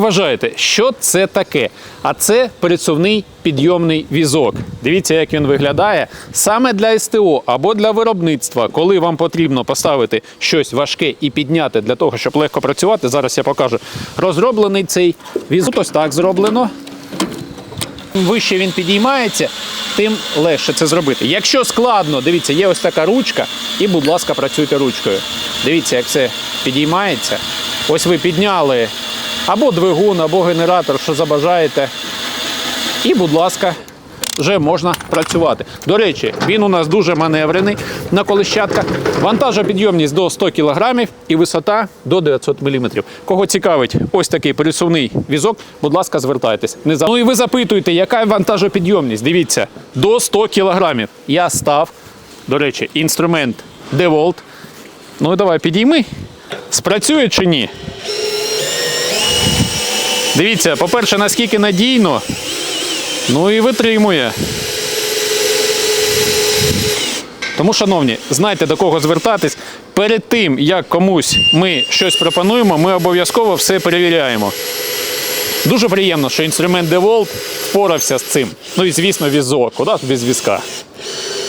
вважаєте, що це таке? А це пересувний підйомний візок. Дивіться, як він виглядає саме для СТО або для виробництва, коли вам потрібно поставити щось важке і підняти для того, щоб легко працювати. Зараз я покажу. Розроблений цей візок. Ось так зроблено. Чим вище він підіймається, тим легше це зробити. Якщо складно, дивіться, є ось така ручка, і, будь ласка, працюйте ручкою. Дивіться, як це підіймається. Ось ви підняли або двигун, або генератор, що забажаєте. І, будь ласка, вже можна працювати. До речі, він у нас дуже маневрений на колищатках. Вантажопідйомність до 100 кг і висота до 900 мм. Кого цікавить ось такий пересувний візок, будь ласка, звертайтесь. Не за... Ну і ви запитуєте, яка вантажопідйомність? Дивіться, до 100 кг. Я став, до речі, інструмент DeWalt. Ну давай підійми. Спрацює чи ні? Дивіться, по-перше, наскільки надійно, ну і витримує. Тому, шановні, знайте до кого звертатись. Перед тим, як комусь ми щось пропонуємо, ми обов'язково все перевіряємо. Дуже приємно, що інструмент DeWalt впорався з цим. Ну і звісно, візок, куди без візка.